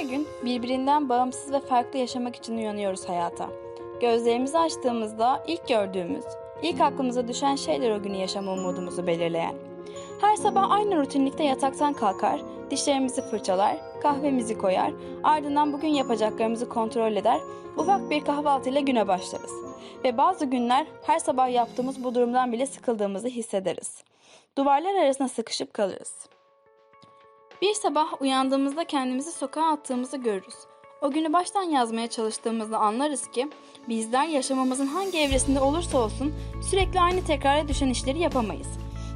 Her gün birbirinden bağımsız ve farklı yaşamak için uyanıyoruz hayata. Gözlerimizi açtığımızda ilk gördüğümüz, ilk aklımıza düşen şeyler o günü yaşama umudumuzu belirleyen. Her sabah aynı rutinlikte yataktan kalkar, dişlerimizi fırçalar, kahvemizi koyar, ardından bugün yapacaklarımızı kontrol eder, ufak bir kahvaltıyla güne başlarız. Ve bazı günler her sabah yaptığımız bu durumdan bile sıkıldığımızı hissederiz. Duvarlar arasına sıkışıp kalırız. Bir sabah uyandığımızda kendimizi sokağa attığımızı görürüz. O günü baştan yazmaya çalıştığımızda anlarız ki bizler yaşamamızın hangi evresinde olursa olsun sürekli aynı tekrara düşen işleri yapamayız.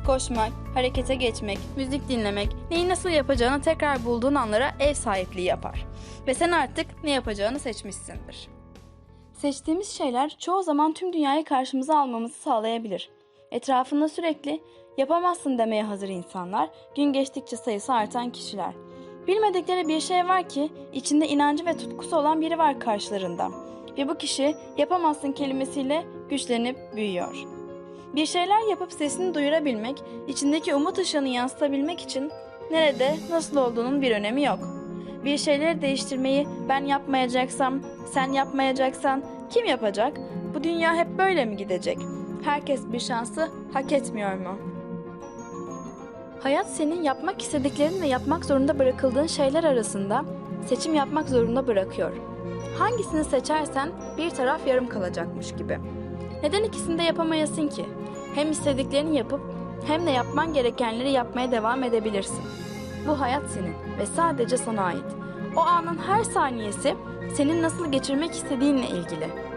Koşmak, harekete geçmek, müzik dinlemek, neyi nasıl yapacağını tekrar bulduğun anlara ev sahipliği yapar. Ve sen artık ne yapacağını seçmişsindir. Seçtiğimiz şeyler çoğu zaman tüm dünyayı karşımıza almamızı sağlayabilir. Etrafında sürekli yapamazsın demeye hazır insanlar, gün geçtikçe sayısı artan kişiler. Bilmedikleri bir şey var ki içinde inancı ve tutkusu olan biri var karşılarında. Ve bu kişi yapamazsın kelimesiyle güçlenip büyüyor. Bir şeyler yapıp sesini duyurabilmek, içindeki umut ışığını yansıtabilmek için nerede, nasıl olduğunun bir önemi yok. Bir şeyleri değiştirmeyi ben yapmayacaksam, sen yapmayacaksan kim yapacak? Bu dünya hep böyle mi gidecek? Herkes bir şansı hak etmiyor mu? Hayat senin yapmak istediklerin ve yapmak zorunda bırakıldığın şeyler arasında seçim yapmak zorunda bırakıyor. Hangisini seçersen bir taraf yarım kalacakmış gibi. Neden ikisini de yapamayasın ki? Hem istediklerini yapıp hem de yapman gerekenleri yapmaya devam edebilirsin. Bu hayat senin ve sadece sana ait. O anın her saniyesi senin nasıl geçirmek istediğinle ilgili.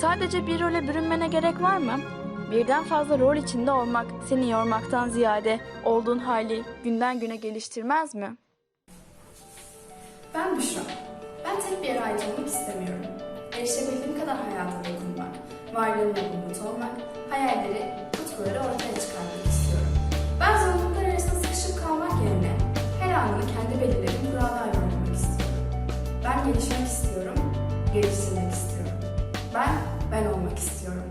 Sadece bir role bürünmene gerek var mı? Birden fazla rol içinde olmak seni yormaktan ziyade olduğun hali günden güne geliştirmez mi? Ben Büşra. Ben tek bir yere ait olmak istemiyorum. Erişebildiğim kadar hayata dokunmak, varlığımla umut olmak, hayalleri, tutkuları ortaya çıkarmak istiyorum. Ben zorluklar arasında sıkışıp kalmak yerine her anını kendi belirlediğim kurallarla oynamak istiyorum. Ben gelişmek istiyorum, geliştirmek istiyorum. Ben, olmak istiyorum.